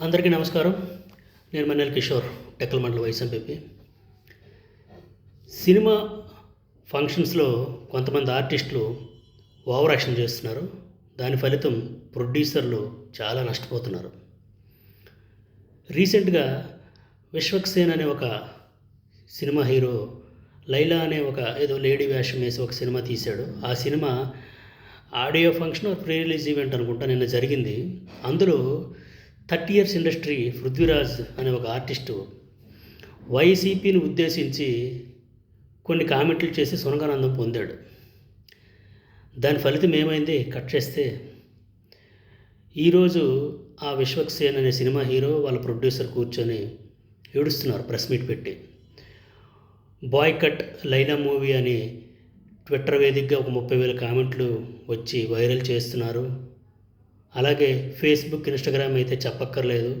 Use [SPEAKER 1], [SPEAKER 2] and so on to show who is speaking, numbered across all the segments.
[SPEAKER 1] అందరికీ నమస్కారం. నేను మన్నెల కిషోర్ టెక్కల మండల వైస్ ఎంపీపీ సినిమా ఫంక్షన్స్లో కొంతమంది ఆర్టిస్టులు ఓవర్ యాక్షన్ చేస్తున్నారు. దాని ఫలితం ప్రొడ్యూసర్లు చాలా నష్టపోతున్నారు. రీసెంట్గా విశ్వక్సేన్ అనే ఒక సినిమా హీరో లైలా అనే ఒక ఏదో లేడీ వేషం వేసి ఒక సినిమా తీశాడు. ఆ cinema audio function pre release event అనుకుంటా నిన్న జరిగింది. అందులో థర్టీ ఇయర్స్ ఇండస్ట్రీ పృథ్వీరాజ్ అనే ఒక ఆర్టిస్టు వైసీపీని ఉద్దేశించి కొన్ని కామెంట్లు చేసి సునగానందం పొందాడు. దాని ఫలితం ఏమైంది? కట్ చేస్తే ఈరోజు ఆ విశ్వక్సేన్ అనే సినిమా హీరో వాళ్ళ ప్రొడ్యూసర్ కూర్చొని ఏడుస్తున్నారు ప్రెస్ మీట్ పెట్టి. బాయ్ కట్ లైలా మూవీ అని ట్విట్టర్ వేదికగా ఒక ముప్పై వేల కామెంట్లు వచ్చి వైరల్ చేస్తున్నారు. అలాగే ఫేస్బుక్ ఇన్స్టాగ్రామ్ అయితే చెప్పక్కర్లేదు.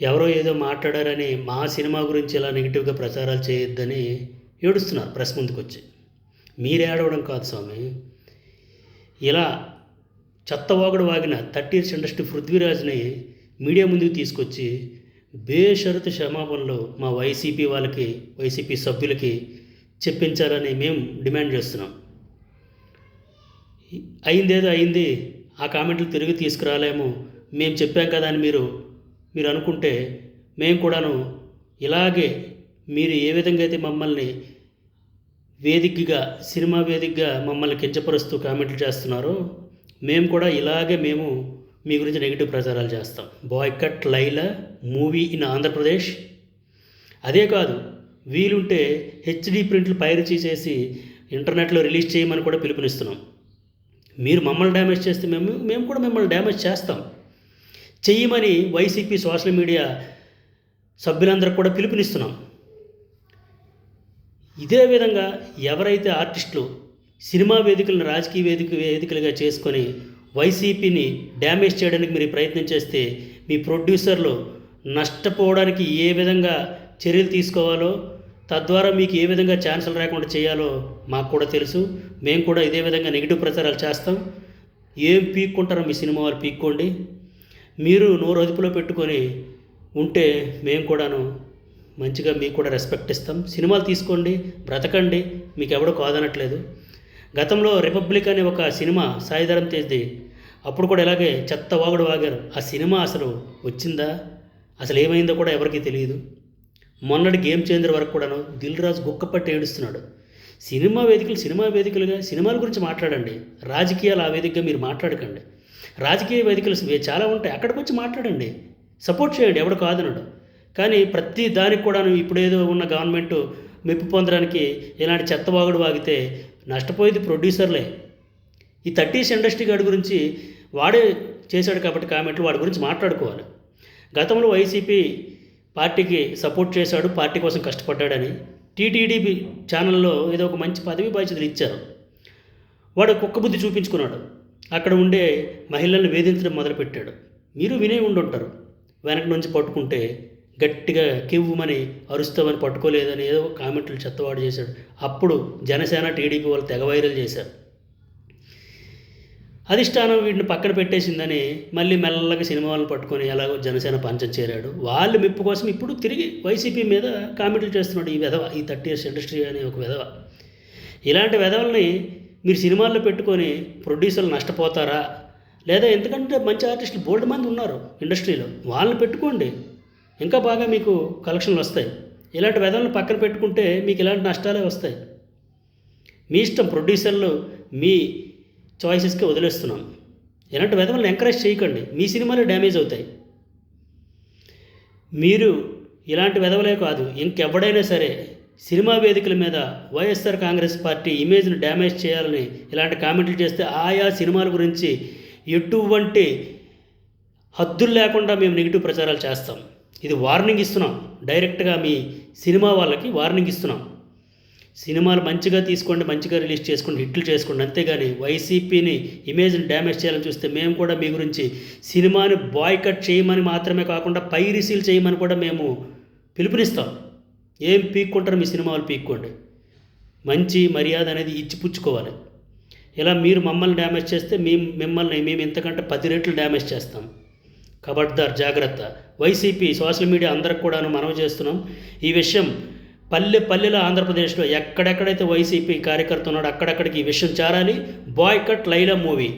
[SPEAKER 1] ఎవరో ఏదో మాట్లాడారని మా సినిమా గురించి ఇలా నెగిటివ్గా ప్రచారాలు చేయొద్దని ఏడుస్తున్నారు ప్రెస్ ముందుకు వచ్చి మీరు ఏడవడం కాదు స్వామి. ఇలా చెత్తవాగుడు వాగిన థర్టీ ఇయర్స్ ఇండస్ట్రీ పృథ్వీరాజ్ని మీడియా ముందుకు తీసుకొచ్చి బేషరతు క్షమాపణలు మా వైసీపీ వాళ్ళకి వైసీపీ సభ్యులకి చెప్పించాలని మేము డిమాండ్ చేస్తున్నాం. అయిందేదో అయింది ఆ కామెంట్లు తిరిగి తీసుకురాలేము. మేము చెప్పాం కదా అని మీరు మీరు అనుకుంటే మేము కూడాను ఇలాగే మీరు ఏ విధంగా అయితే మమ్మల్ని వేదికగా సినిమా వేదికగా మమ్మల్ని కించపరుస్తూ కామెంట్లు చేస్తున్నారో మేము కూడా ఇలాగే మేము మీ గురించి నెగిటివ్ ప్రచారాలు చేస్తాం. Boycott Laila movie in Andhra Pradesh. అదే కాదు వీలుంటే హెచ్డి ప్రింట్లు పైరచీ చేసి ఇంటర్నెట్లో రిలీజ్ చేయమని కూడా పిలుపునిస్తున్నాం. మీరు మమ్మల్ని డ్యామేజ్ చేస్తే మేము మేము కూడా మిమ్మల్ని డ్యామేజ్ చేస్తాం. చెయ్యమని వైసీపీ సోషల్ మీడియా సభ్యులందరికి కూడా పిలుపునిస్తున్నాం. ఇదే విధంగా ఎవరైతే ఆర్టిస్టులు సినిమా వేదికలను రాజకీయ వేదిక వేదికలుగా చేసుకొని వైసీపీని డ్యామేజ్ చేయడానికి మీరు ప్రయత్నం చేస్తే మీ ప్రొడ్యూసర్లు నష్టపోవడానికి ఏ విధంగా చర్యలు తీసుకోవాలో తద్వారా మీకు ఏ విధంగా ఛాన్సులు రాకుండా చేయాలో మాకు కూడా తెలుసు. మేము కూడా ఇదే విధంగా నెగిటివ్ ప్రచారాలు చేస్తాం. ఏం పీక్కుంటారో మీ సినిమా వారు పీక్కోండి. మీరు నోరు అదుపులో పెట్టుకొని ఉంటే మేము కూడాను మంచిగా మీకు కూడా రెస్పెక్ట్ ఇస్తాం. సినిమాలు తీసుకోండి బ్రతకండి మీకు ఎవడో కాదనట్లేదు. గతంలో రిపబ్లిక్ అనే ఒక సినిమా సాయిధరం తేజ్ది అప్పుడు కూడా ఇలాగే చెత్త వాగుడు వాగారు. ఆ సినిమా అసలు వచ్చిందా? అసలు ఏమైందో కూడా ఎవరికీ తెలియదు. మొన్నటి గేమ్ చేంజర్ వరకు కూడాను దిల్ రాజు గుక్కపట్టి ఏడుస్తున్నాడు. సినిమా వేదికలు సినిమా వేదికలుగా సినిమాల గురించి మాట్లాడండి. రాజకీయాలు ఆ వేదికగా మీరు మాట్లాడకండి. రాజకీయ వేదికలు చాలా ఉంటాయి. అక్కడికి వచ్చి మాట్లాడండి. సపోర్ట్ చేయండి. ఎవడు కాదనడు. కానీ ప్రతి దానికి కూడాను ఇప్పుడేదో ఉన్న గవర్నమెంట్ మెప్పు పొందడానికి ఇలాంటి చెత్తవాగుడు వాగితే నష్టపోయేది ప్రొడ్యూసర్లే. ఈ థర్టీస్ ఇండస్ట్రీ గారి గురించి వాడే చేశాడు కాబట్టి కామెంట్లు వాడి గురించి మాట్లాడుకోవాలి. గతంలో వైసీపీ పార్టీకి సపోర్ట్ చేశాడు పార్టీ కోసం కష్టపడ్డాడని టీటీడీపీ ఛానల్లో ఏదో ఒక మంచి పదవి బాధ్యతలు ఇచ్చారు. వాడు కుక్క బుద్ధి చూపించుకున్నాడు. అక్కడ ఉండే మహిళలను వేధించడం మొదలుపెట్టాడు. మీరు వినే ఉండుంటారు. వెనక నుంచి పట్టుకుంటే గట్టిగా కివ్వుమని అరుస్తామని పట్టుకోలేదని ఏదో కామెంట్లు చెత్తవాడు చేశాడు. అప్పుడు జనసేన టీడీపీ వాళ్ళు తెగ వైరల్ చేశారు. అధిష్టానం వీటిని పక్కన పెట్టేసిందని మళ్ళీ మెల్లగా సినిమాలను పట్టుకొని ఎలాగో జనసేన పంచం చేరాడు. వాళ్ళు మెప్పు కోసం ఇప్పుడు తిరిగి వైసీపీ మీద కామెంట్లు చేస్తున్నాడు ఈ వెధవ ఈ థర్టీ ఇయర్స్ ఇండస్ట్రీ అనే ఒక వెధవ. ఇలాంటి వెధవల్ని మీరు సినిమాల్లో పెట్టుకొని ప్రొడ్యూసర్లు నష్టపోతారా? లేదా ఎందుకంటే మంచి ఆర్టిస్టులు బోల్డ్ మంది ఉన్నారు ఇండస్ట్రీలో వాళ్ళని పెట్టుకోండి. ఇంకా బాగా మీకు కలెక్షన్లు వస్తాయి. ఇలాంటి వెధవలను పక్కన పెట్టుకుంటే మీకు ఇలాంటి నష్టాలే వస్తాయి. మీ ఇష్టం ప్రొడ్యూసర్లు మీ చాయిసెస్కి వదిలేస్తున్నాం. ఇలాంటి వెధవలను ఎంకరేజ్ చేయకండి. మీ సినిమాలు డ్యామేజ్ అవుతాయి. మీరు ఇలాంటి వెధవలే కాదు ఇంకెవడైనా సరే సినిమా వేదికల మీద వైఎస్ఆర్ కాంగ్రెస్ పార్టీ ఇమేజ్ని డ్యామేజ్ చేయాలని ఇలాంటి కామెంట్లు చేస్తే ఆయా సినిమాల గురించి ఎటువంటి హద్దులు లేకుండా మేము నెగిటివ్ ప్రచారాలు చేస్తాం. ఇది వార్నింగ్ ఇస్తున్నాం. డైరెక్ట్గా మీ సినిమా వాళ్ళకి వార్నింగ్ ఇస్తున్నాం. సినిమాలు మంచిగా తీసుకోండి మంచిగా రిలీజ్ చేసుకోండి హిట్లు చేసుకోండి. అంతేగాని వైసీపీని ఇమేజ్ని డ్యామేజ్ చేయాలని చూస్తే మేము కూడా మీ గురించి సినిమాని బాయ్కట్ చేయమని మాత్రమే కాకుండా పై రిసీల్ చేయమని కూడా మేము పిలుపునిస్తాం. ఏం పీక్కుంటారో మీ సినిమాలు పీక్కోండి. మంచి మర్యాద అనేది ఇచ్చిపుచ్చుకోవాలి ఇలా మీరు మమ్మల్ని డ్యామేజ్ చేస్తే మేము మిమ్మల్ని మేము ఇంతకంటే పది రెట్లు డ్యామేజ్ చేస్తాం. కబడ్దార్ జాగ్రత్త. వైసీపీ సోషల్ మీడియా అందరికి కూడాను మనవి చేస్తున్నాం. ఈ విషయం పల్లె పల్లెలో ఆంధ్రప్రదేశ్లో ఎక్కడెక్కడైతే వైసీపీ కార్యకర్త ఉన్నాడో అక్కడక్కడికి ఈ విషయం చేరాలి. Boycott Laila movie.